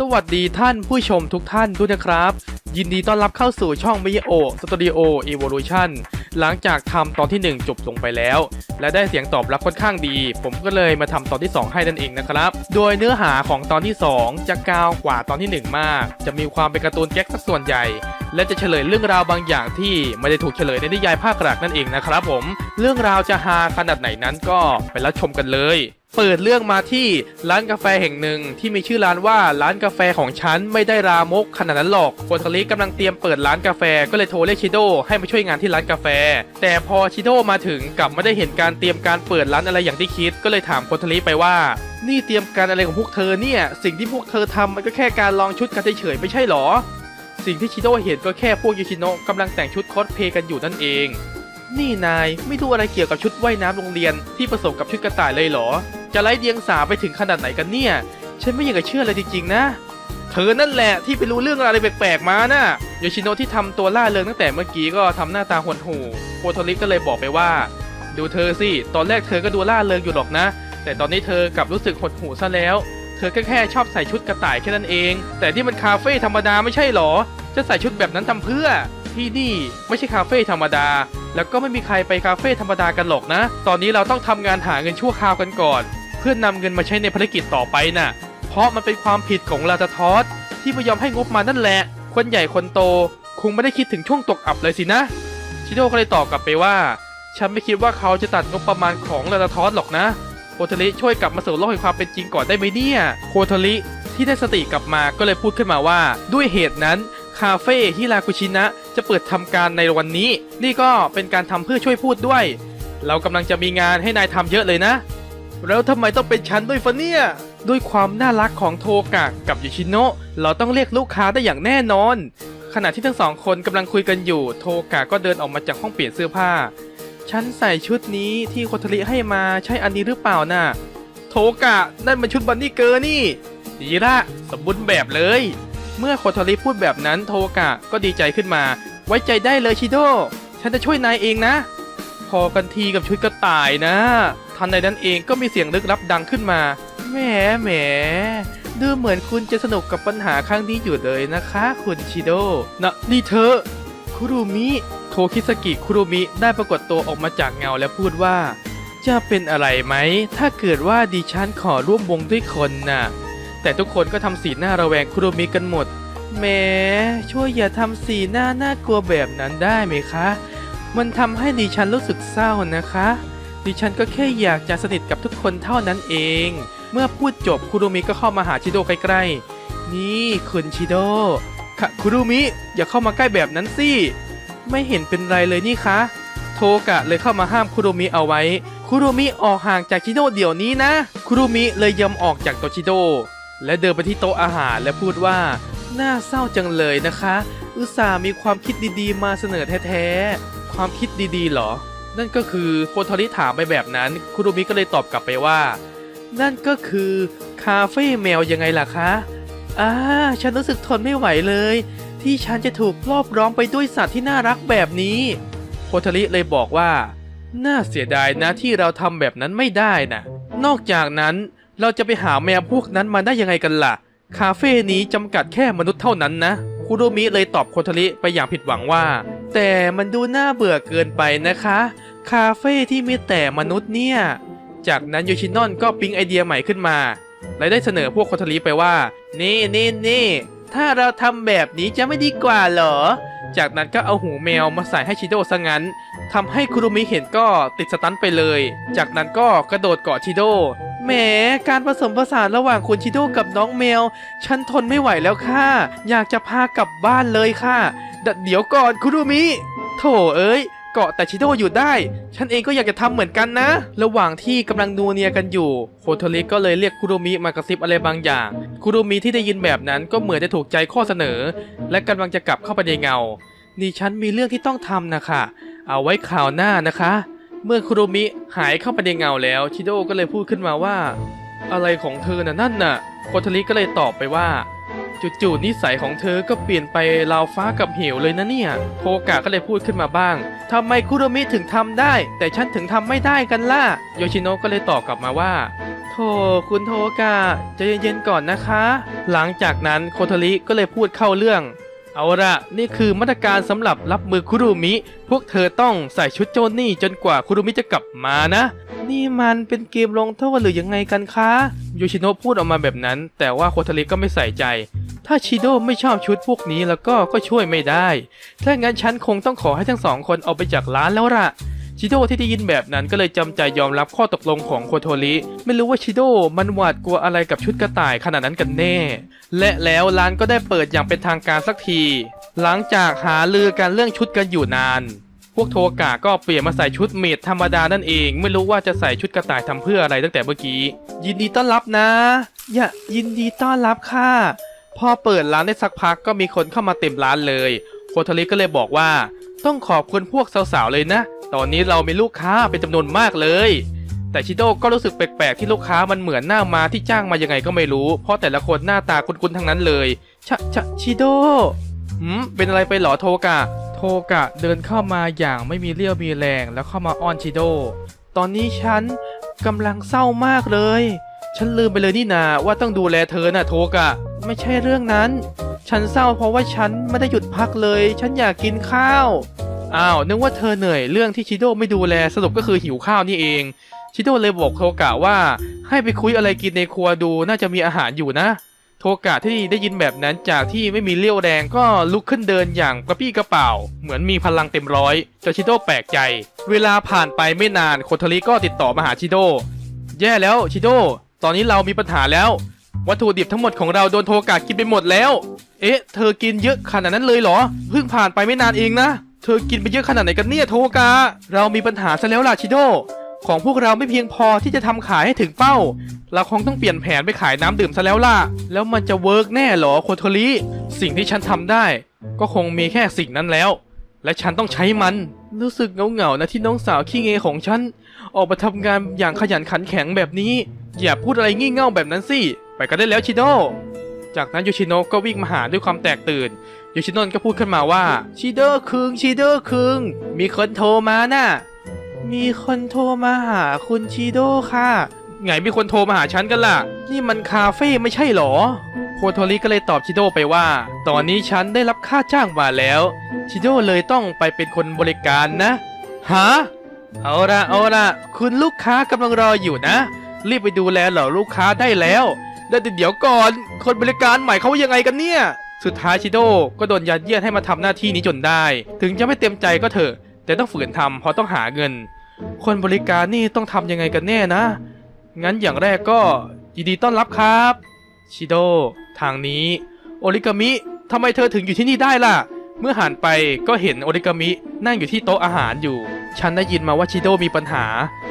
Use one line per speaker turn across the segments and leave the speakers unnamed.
สวัสดีท่านผู้ชมทุกท่านด้วยนะครับ ยินดีต้อนรับเข้าสู่ช่อง m i y o Studio Evolution หลังจากทำตอนที่ 1 จบลงไปแล้ว และได้เสียงตอบรับค่อนข้างดี ผมก็เลยมาทำตอนที่ 2 ให้นั่นเองนะครับ โดยเนื้อหาของตอนที่ 2 จะกาวกว่าตอนที่ 1 มาก จะมีความเป็นการ์ตูนแก๊กสักส่วนใหญ่ และจะเฉลยเรื่องราวบางอย่างที่ไม่ได้ถูกเฉลยในนิยายภาคหลักนั่นเองนะครับผม เรื่องราวจะฮาขนาดไหนนั้นก็ไปรับชมกันเลย เปิดเรื่องมาที่ร้านกาแฟแห่งหนึ่งที่มีชื่อร้านว่าร้านกาแฟของฉันไม่ได้รามกขนาดนั้นหรอกโคทาริกำลังเตรียมเปิดร้านกาแฟก็เลยโทรเรียกชิโดให้มาช่วยงานที่ร้านกาแฟ แต่พอชิโดมาถึงกลับไม่ได้เห็นการเตรียมการเปิดร้านอะไรอย่างที่คิด ก็เลยถามโคทาริไปว่า นี่เตรียมการอะไรของพวกเธอเนี่ย สิ่งที่พวกเธอทำมันก็แค่การลองชุดกันเฉยๆไม่ใช่หรอ สิ่งที่ชิโดเห็นก็แค่พวกยูชิโนะกำลังแต่งชุดคอสเพลย์กันอยู่นั่นเอง นี่นายไม่รู้อะไรเกี่ยวกับชุดว่ายน้ำโรงเรียนที่ผสมกับชุดกระต่ายเลยเหรอ จะไร้เดียงสาไปถึงขนาดไหนกันเนี่ย ฉันไม่อยากจะเชื่อเลยจริงๆนะ เธอนั่นแหละที่ไปรู้เรื่องอะไรแปลกๆมานะ่ะโยชิโนะที่ทำตัวล่าเริงตั้งแต่เมื่อกี้ก็ทำหน้าตาหดหู่โคโทริก็เลยบอกไปว่า ดูเธอสิ ตอนแรกเธอก็ดูล่าเริงอยู่หรอกนะ แต่ตอนนี้เธอกลับรู้สึกหดหู่ซะแล้ว เธอก็แค่ชอบใส่ชุดกระต่ายแค่นั้นเอง แต่ที่มันคาเฟ่ธรรมดาไม่ใช่หรอ จะใส่ชุดแบบนั้นทำเพื่อที่นี่ไม่ใช่คาเฟ่ธรรมดา แล้วก็ไม่มีใครไปคาเฟ่ธรรมดากันหรอกนะ ตอนนี้เราต้องทำงานหาเงินชั่วคราวกันก่อน พื่อนนำเงินมาใช้ในภารกิจต่อไปน่ะ เพราะมันเป็นความผิดของลาตาทอสที่ไม่ยอมให้งบมานั่นแหละ คนใหญ่คนโตคงไม่ได้คิดถึงช่วงตกอับเลยสินะ ชิโดก็เลยตอบกลับไปว่า ฉันไม่คิดว่าเขาจะตัดงบประมาณของลาตาทอสหรอกนะโคทริช่วยกลับมาสู่โลกแห่งความเป็นจริงก่อนได้ไหมเนี่ย โคทริที่ได้สติกลับมาก็เลยพูดขึ้นมาว่า ด้วยเหตุนั้นคาเฟ่ฮิราคุชินะจะเปิดทำการในวันนี้ นี่ก็เป็นการทำเพื่อช่วยพูดด้วย เรากำลังจะมีงานให้นายทำเยอะเลยนะ แล้วทำไมต้องเป็นฉันด้วยฟะเนี่ย ด้วยความน่ารักของโทกะกับยูชิโนะเราต้องเรียกลูกค้าได้อย่างแน่นอน ขณะที่ทั้งสองคนกำลังคุยกันอยู่ โทกะก็เดินออกมาจากห้องเปลี่ยนเสื้อผ้า ฉันใส่ชุดนี้ที่โคทริให้มาใช่อันนี้หรือเปล่าน่ะ โทกะนั่นมันชุดบันนี่เกอร์นี่ ดีละสมบูรณ์แบบเลย เมื่อโคทริพูดแบบนั้นโทกะก็ดีใจขึ้นมา ไว้ใจได้เลยชิโดฉันจะช่วยนายเองนะ อกันทีกับชุดกระต่ายนะ ทันใดนั้นเองก็มีเสียงลึกลับดังขึ้นมา แหมแหมดูเหมือนคุณจะสนุกกับปัญหาครั้งนี้อยู่เลยนะคะ คุณชิโดนะนี่เธอ คุรุมิ โทคิสกิคุรุมิได้ปรากฏตัวออกมาจากเงาและพูดว่า จะเป็นอะไรไหม ถ้าเกิดว่าดิฉันขอร่วมวงด้วยคนน่ะ แต่ทุกคนก็ทำสีหน้าระแวงคุรุมิกันหมดแหมช่วยอย่าทำสีหน้าน่ากลัวแบบนั้นได้ไหมคะ มันทำให้ดิฉันรู้สึกเศร้านะคะ ดิฉันก็แค่อยากจะสนิทกับทุกคนเท่านั้นเอง เมื่อพูดจบคุรุมิก็เข้ามาหาชิโดใกล้ๆ นี่คุณชิโดค่ะคุรุมิ อย่าเข้ามาใกล้แบบนั้นสิ ไม่เห็นเป็นไรเลยนี่คะ โทกะเลยเข้ามาห้ามคุรุมิเอาไว้ คุรุมิออกห่างจากชิโดเดี๋ยวนี้นะ คุรุมิเลยยอมออกจากโตชิโด และเดินไปที่โต๊ะอาหารและพูดว่า น่าเศร้าจังเลยนะคะ อุตส่าห์มีความคิดดีๆ มาเสนอแท้ๆ ความคิดดีๆหรอ นั่นก็คือโคโทริถามไปแบบนั้น คุรุมิก็เลยตอบกลับไปว่า นั่นก็คือคาเฟ่แมวยังไงล่ะคะอ่าฉันรู้สึกทนไม่ไหวเลย ที่ฉันจะถูกรอบร้อมไปด้วยสัตว์ที่น่ารักแบบนี้โคโทริเลยบอกว่า น่าเสียดายนะที่เราทำแบบนั้นไม่ได้นะนอกจากนั้นเราจะไปหาแมวพวกนั้นมาได้ยังไงกันล่ะ คาเฟ่นี้จำกัดแค่มนุษย์เท่านั้นนะคุโรมิเลยตอบโคโทริไปอย่างผิดหวังว่า แต่มันดูน่าเบื่อเกินไปนะคะ คาเฟ่ที่มีแต่มนุษย์เนี่ย จากนั้นโยชินอนก็ปิ๊งไอเดียใหม่ขึ้นมา และได้เสนอพวกคโทริไปว่า นี่นี่นี่ถ้าเราทำแบบนี้จะไม่ดีกว่าเหรอ จากนั้นก็เอาหูแมวมาใส่ให้ชิโดซะงั้นทำให้คุรุมิเห็นก็ติดสตันไปเลย จากนั้นก็กระโดดเกาะชิโดแหมการผสมผสานระหว่างคุณชิโดกับน้องแมว ฉันทนไม่ไหวแล้วค่ะ อยากจะพากลับบ้านเลยค่ะ เดี๋ยวก่อนคุรุมิ โถเอ้ยเกาะแต่ชิโดอยู่ได้ ฉันเองก็อยากจะทำเหมือนกันนะ ระหว่างที่กำลังนัวเนียกันอยู่ โคโทริก็เลยเรียกคุรุมิมากระซิบอะไรบางอย่าง คุรุมิที่ได้ยินแบบนั้นก็เหมือนจะถูกใจข้อเสนอ และกำลังจะกลับเข้าไปในเงา นี่ฉันมีเรื่องที่ต้องทำนะคะ เอาไว้ข่าวหน้านะคะ เมื่อคุรุมิหายเข้าไปในเงาแล้ว ชิโดก็เลยพูดขึ้นมาว่า อะไรของเธอน่ะนั่นน่ะ โคโทริก็เลยตอบไปว่า จู่ๆนิสัยของเธอก็เปลี่ยนไปราวฟ้ากับเหวเลยนะเนี่ย โทกะก็เลยพูดขึ้นมาบ้างทำไมคุโรมิถึงทำได้ แต่ฉันถึงทำไม่ได้กันล่ะ โยชิโนะก็เลยตอบกลับมาว่าโทโธ่คุณโทกะใจะเย็นๆก่อนนะคะ หลังจากนั้นโคโทริก็เลยพูดเข้าเรื่อง เอาละนี่คือมาตรการสำหรับรับมือคุรุมิ พวกเธอต้องใส่ชุดโจนนี่จนกว่าคุรุมิจะกลับมานะ นี่มันเป็นเกมลงโทษหรือยังไงกันคะโยชิโนะพูดออกมาแบบนั้น แต่ว่าโคโทริก็ไม่ใส่ใจ ถ้าชิโดไม่ชอบชุดพวกนี้แล้วก็ก็ช่วยไม่ได้ ถ้างั้นฉันคงต้องขอให้ทั้งสองคนเอาไปจากร้านแล้วล่ะชิโดที่ได้ยินแบบนั้นก็เลยจำใจยอมรับข้อตกลงของโคโทริไม่รู้ว่าชิโดมันหวาดกลัวอะไรกับชุดกระต่ายขนาดนั้นกันแน่ และแล้วร้านก็ได้เปิดอย่างเป็นทางการสักที หลังจากหาลือกันเรื่องชุดกันอยู่นาน พวกโทกะก็เปลี่ยนมาใส่ชุดเมดธรรมดานั่นเอง ไม่รู้ว่าจะใส่ชุดกระต่ายทำเพื่ออะไรตั้งแต่เมื่อกี้ ยินดีต้อนรับนะ อย่ายินดีต้อนรับค่ะ พอเปิดร้านได้สักพักก็มีคนเข้ามาเต็มร้านเลยโคโทริก็เลยบอกว่า ต้องขอบคุณพวกสาวๆเลยนะ ตอนนี้เรามีลูกค้าเป็นจำนวนมากเลย แต่ชิโดก็รู้สึกแปลกๆที่ลูกค้ามันเหมือนหน้ามาที่จ้างมายังไงก็ไม่รู้ เพราะแต่ละคนหน้าตาคุ้นๆทั้งนั้นเลยชะชะชิโดหืมเป็นอะไรไปหรอโทกะ โทกะเดินเข้ามาอย่างไม่มีเรี่ยวมีแรงแล้วเข้ามาอ้อนชิโด ตอนนี้ฉันกำลังเศร้ามากเลย ฉันลืมไปเลยนี่นาว่าต้องดูแลเธอน่ะโทกะ ไม่ใช่เรื่องนั้น ฉันเศร้าเพราะว่าฉันไม่ได้หยุดพักเลย ฉันอยากกินข้าวอ้าวนึกว่าเธอเหนื่อยเรื่องที่ชิโดไม่ดูแลสรุปก็คือหิวข้าวนี่เอง ชิโดเลยบอกโทกะว่า ให้ไปคุยอะไรกินในครัวดูน่าจะมีอาหารอยู่นะ โทกะที่ได้ยินแบบนั้นจากที่ไม่มีเลี้ยวแรงก็ลุกขึ้นเดินอย่างกระปี้กระเป๋า เหมือนมีพลังเต็มร้อยจนชิโดแปลกใจ เวลาผ่านไปไม่นานโคทริก็ติดต่อมาหาชิโดแย่แล้วชิโด ตอนนี้เรามีปัญหาแล้ว วัตถุดิบทั้งหมดของเราโดนโทกะกินไปหมดแล้ว เอ๊ะ เธอกินเยอะขนาดนั้นเลยเหรอ เพิ่งผ่านไปไม่นานเองนะ เธอกินไปเยอะขนาดไหนกันเนี่ยโทกะเรามีปัญหาซะแล้วล่ะชิโด ของพวกเราไม่เพียงพอที่จะทำขายให้ถึงเป้า เราคงต้องเปลี่ยนแผนไปขายน้ำดื่มซะแล้วล่ะ แล้วมันจะเวิร์กแน่หรอโคโทริ สิ่งที่ฉันทำได้ ก็คงมีแค่สิ่งนั้นแล้ว และฉันต้องใช้มัน รู้สึกเงาๆนะที่น้องสาวขี้เงยของฉันออกมาทำงานอย่างขยันขันแข็งแบบนี้ อย่าพูดอะไรงี่เง่าแบบนั้นสิ ไปกันได้แล้วชิโดจากนั้นโยชิโนะก็วิ่งมาหาด้วยความแตกตื่นโยชิโนะก็พูดขึ้นมาว่าชิโดอร์คึงชิโดอร์คึง มีคนโทรมาน่ะ มีคนโทรมาหาคุณชิโดค่ะ ไงมีคนโทรมาหาฉันกันล่ะ นี่มันคาเฟ่ไม่ใช่หรอโคโทริก็เลยตอบชิโดไปว่า ตอนนี้ฉันได้รับค่าจ้างมาแล้ว ชิโดเลยต้องไปเป็นคนบริการนะ ฮะ เอาละเอาละคุณลูกค้ากำลังรออยู่นะ รีบไปดูแลเหล่าลูกค้าได้แล้วแต่เดี๋ยวก่อน คนบริการใหม่เขาว่ายังไงกันเนี่ย สุดท้ายชิโดก็โดนยัดเยียดให้มาทำหน้าที่นี้จนได้ ถึงจะไม่เต็มใจก็เถอะ แต่ต้องฝืนทำเพราะต้องหาเงิน คนบริการนี่ต้องทำยังไงกันแน่นะ งั้นอย่างแรกก็ยินดีต้อนรับครับชิโดทางนี้โอริกามิทำไมเธอถึงอยู่ที่นี่ได้ล่ะ เมื่อหันไปก็เห็นโอริกามินั่งอยู่ที่โต๊ะอาหารอยู่ ฉันได้ยินมาว่าชิโดมีปัญหา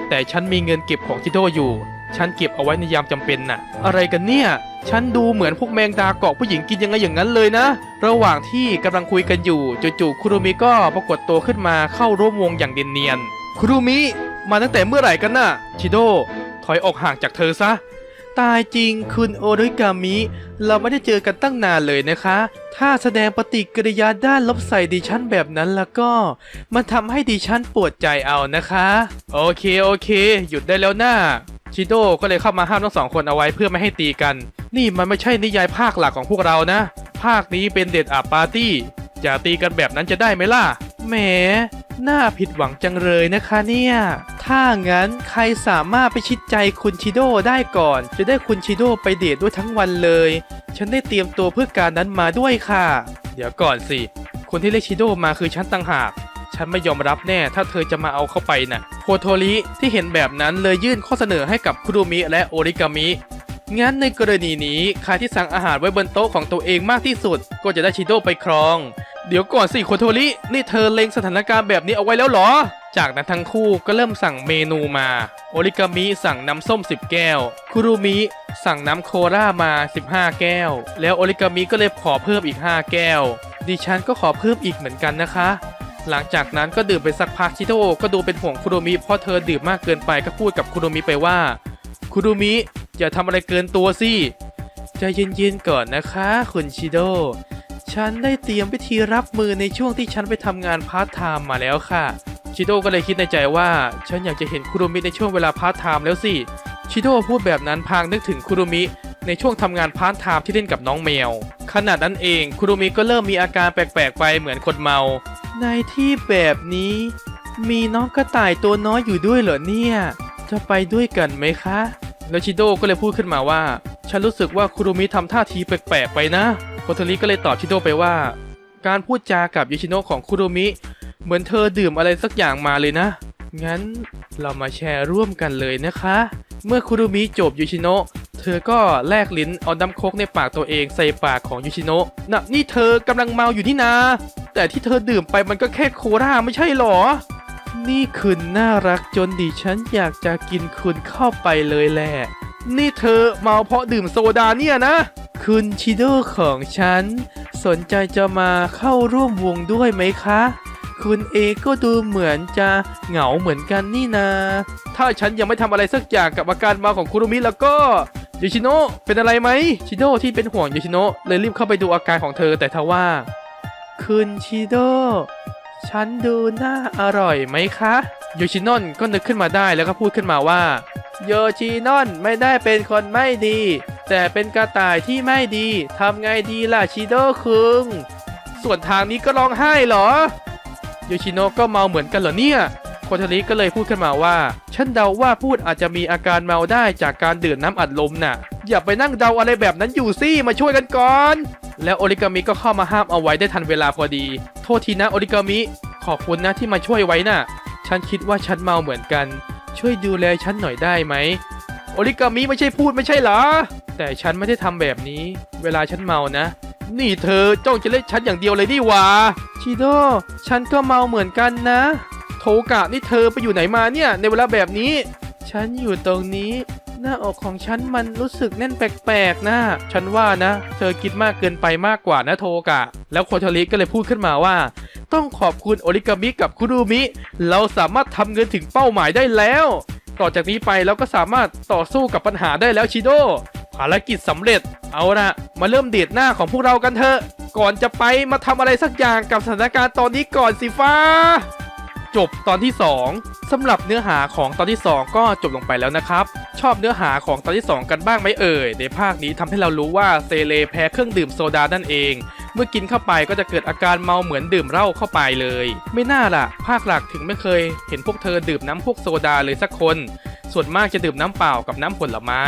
แต่ฉันมีเงินเก็บของชิโดอยู่ ฉันเก็บเอาไว้ในยามจำเป็นน่ะ อะไรกันเนี่ย ฉันดูเหมือนพวกแมงดาเกาะผู้หญิงกินยังไงอย่างนั้นเลยนะ ระหว่างที่กำลังคุยกันอยู่จู่ๆคุรุมิก็ปรากฏตัวขึ้นมาเข้าร่วมวงอย่างเนียนๆคุรุมิมาตั้งแต่เมื่อไหร่กันน่ะ ชิโด ถอยออกห่างจากเธอซะ ตายจริงคุณโอริกามิ เราไม่ได้เจอกันตั้งนานเลยนะคะ ถ้าแสดงปฏิกิริยาด้านลบใส่ดิฉันแบบนั้นแล้วก็ มันทำให้ดิฉันปวดใจเอานะคะ โอเคโอเค หยุดได้แล้วนะ่า ชิโดก็เลยเข้ามาห้ามทั้งสองคนเอาไว้เพื่อไม่ให้ตีกัน นี่มันไม่ใช่นิยายภาคหลักของพวกเรานะ ภาคนี้เป็นเด็ดอาปาร์ตี้อย่าตีกันแบบนั้นจะได้ไหมล่ะแหมน่าผิดหวังจังเลยนะคะเนี่ย ถ้างั้นใครสามารถไปชิดใจคุณชิโดได้ก่อน จะได้คุณชิโดไปเดทด้วยทั้งวันเลย ฉันได้เตรียมตัวเพื่อการนั้นมาด้วยค่ะ เดี๋ยวก่อนสิ คนที่เรียกชิโดมาคือฉันต่างหาก ฉันไม่ยอมรับแน่ถ้าเธอจะมาเอาเข้าไปน่ะโคโทริที่เห็นแบบนั้นเลยยื่นข้อเสนอให้กับคุรุมิและโอริกามิงั้นในกรณีนี้ใครที่สั่งอาหารไว้บนโต๊ะของตัวเองมากที่สุด ก็จะได้ชิโดไปครอง เดี๋ยวก่อนสิโคโทรินี่เธอเล็งสถานการณ์แบบนี้เอาไว้แล้วเหรอ จากนั้นทั้งคู่ก็เริ่มสั่งเมนูมา โอริกามิสั่งน้ำส้ม 10 แก้ว คุรุมิสั่งน้ำโครามา 15 แก้ว แล้วโอริกามิก็เลยขอเพิ่มอีก 5 แก้ว ดิฉันก็ขอเพิ่มอีกเหมือนกันนะคะ หลังจากนั้นก็ดื่มไปสักพักชิโดก็ดูเป็นห่วงคุโรมิเพราะเธอดื่มมากเกินไปก็พูดกับคุโรมิไปว่าคุโรมิอย่าทำอะไรเกินตัวสิใจเย็นๆก่อนนะคะคุณชิโดฉันได้เตรียมวิธีรับมือในช่วงที่ฉันไปทำงานพาร์ทไทม์มาแล้วค่ะ ชิโดก็เลยคิดในใจว่า ฉันอยากจะเห็นคุโรมิในช่วงเวลาพาร์ทไทม์แล้วสิ ชิโดพูดแบบนั้นพางนึกถึงคุรุมิในช่วงทำงานพาร์ทไทม์ที่เล่นกับน้องแมว ขนาดนั้นเองคุรุมิก็เริ่มมีอาการแปลกๆไปเหมือนคนเมา ในที่แบบนี้ มีน้องกระต่ายตัวน้อยอยู่ด้วยเหรอเนี่ย จะไปด้วยกันไหมคะ แล้วชิโดก็เลยพูดขึ้นมาว่า ฉันรู้สึกว่าคุรุมิทำท่าทีแปลกๆไปนะโคโทริก็เลยตอบชิโดไปว่า การพูดจากับยูชิโนะของคุรุมิ เหมือนเธอดื่มอะไรสักอย่างมาเลยนะ งั้นเรามาแชร์ร่วมกันเลยนะคะ เมื่อคุรุมิจบยูชิโนะ เธอก็แลกลิ้นเอาน้ำโคกในปากตัวเองใส่ปากของยูชิโนะน่ะนี่เธอกำลังเมาอยู่นี่นา แต่ที่เธอดื่มไปมันก็แค่โคลาไม่ใช่หรอ นี่คุณน่ารักจนดิฉันอยากจะกินคุณเข้าไปเลยแหละ นี่เธอเมาเพราะดื่มโซดาเนี่ยนะ คุณชิโดของฉัน สนใจจะมาเข้าร่วมวงด้วยไหมคะ คุณเอก็ดูเหมือนจะเหงาเหมือนกันนี่นา ถ้าฉันยังไม่ทำอะไรสักอย่างกับอาการเมาของคุรุมิแล้วก็ ยูชิโนะเป็นอะไรไหมชิโดที่เป็นห่วงยูชิโนะเลยรีบเข้าไปดูอาการของเธอแต่ทว่าคุณชิโดฉันดูน่าอร่อยไหมคะโยชินอนก็นึกขึ้นมาได้แล้วก็พูดขึ้นมาว่าโยชินอนไม่ได้เป็นคนไม่ดี แต่เป็นกระต่ายที่ไม่ดีทำไงดีล่ะชิโดคุงส่วนทางนี้ก็ร้องไห้เหรอโยชิโนะก็เมาเหมือนกันเหรอเนี่ย โคโทริก็เลยพูดขึ้นมาว่า ฉันเดาว่าพูดอาจจะมีอาการเมาได้จากการดื่มน้ำอัดลมน่ะ อย่าไปนั่งเดาอะไรแบบนั้นอยู่สิมาช่วยกันก่อน แล้วโอริกามิก็เข้ามาห้ามเอาไว้ได้ทันเวลาพอดี โทษทีนะโอริกามิ ขอบคุณนะที่มาช่วยไว้น่ะ ฉันคิดว่าฉันเมาเหมือนกัน ช่วยดูแลฉันหน่อยได้ไหมโอริกามิไม่ใช่พูดไม่ใช่เหรอ แต่ฉันไม่ได้ทำแบบนี้ เวลาฉันเมานะ นี่เธอจ้องจะเล่นฉันอย่างเดียวเลยนี่ว่าชิโดฉันก็เมาเหมือนกันนะ โทกะนี่เธอไปอยู่ไหนมาเนี่ย ในเวลาแบบนี้ ฉันอยู่ตรงนี้ หน้าอกของฉันมันรู้สึกแน่นแปลกๆนะฉันว่านะ เธอคิดมากเกินไปมากกว่านะโทกะ แล้วโคโทริก็เลยพูดขึ้นมาว่า ต้องขอบคุณโอริกามิกับคุรุมิ เราสามารถทำเงินถึงเป้าหมายได้แล้ว ต่อจากนี้ไปเราก็สามารถต่อสู้กับปัญหาได้แล้วชิโดภารกิจสำเร็จ เอาละมาเริ่มเดทหน้าของพวกเรากันเถอะ ก่อนจะไปมาทำอะไรสักอย่างกับสถานการณ์ตอนนี้ก่อนสิฟ้า จบตอนที่ 2สำหรับเนื้อหาของตอนที่ 2 ก็จบลงไปแล้วนะครับ ชอบเนื้อหาของตอนที่ 2 กันบ้างไหมเอ่ย ในภาคนี้ทำให้เรารู้ว่าเซเลแพ้เครื่องดื่มโซดานั่นเอง เมื่อกินเข้าไปก็จะเกิดอาการเมาเหมือนดื่มเหล้าเข้าไปเลย ไม่น่าล่ะ ภาคหลักถึงไม่เคย เห็นพวกเธอดื่มน้ำพวกโซดาเลยสักคน ส่วนมากจะดื่มน้ำเปล่ากับน้ำผลไม้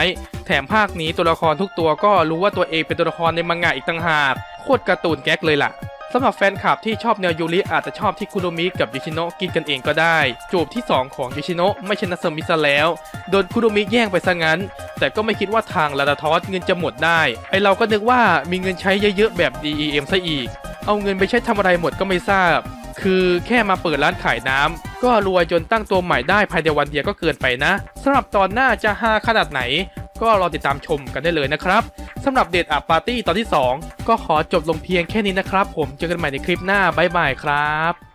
แถมภาคนี้ตัวละครทุกตัวก็รู้ว่าตัวเองเป็นตัวละครในมังงะอีกต่างหากโคตรการ์ตูนแก๊กเลยล่ะ สำหรับแฟนคลับที่ชอบแนวยูริอาจจะชอบที่คุโรมิกับยูชิโนะกินกันเองก็ได้ จูบที่ 2 ของยูชิโนะไม่ใช่นัสมิซะแล้ว โดนคุโรมิแย่งไปซะงั้น แต่ก็ไม่คิดว่าทางลาดาทอสเงินจะหมดได้ ไอเราก็นึกว่ามีเงินใช้เยอะๆแบบ DEM ซะอีก เอาเงินไปใช้ทำอะไรหมดก็ไม่ทราบ คือแค่มาเปิดร้านขายน้ำก็รวยจนตั้งตัวใหม่ได้ภายในวันเดียวก็เกินไปนะสำหรับตอนหน้าจะฮาขนาดไหน ก็รอติดตามชมกันได้เลยนะครับ สำหรับเดทอัพปาร์ตี้ตอนที่ 2 ก็ขอจบลงเพียงแค่นี้นะครับ ผมเจอกันใหม่ในคลิปหน้าบ๊ายบายครับ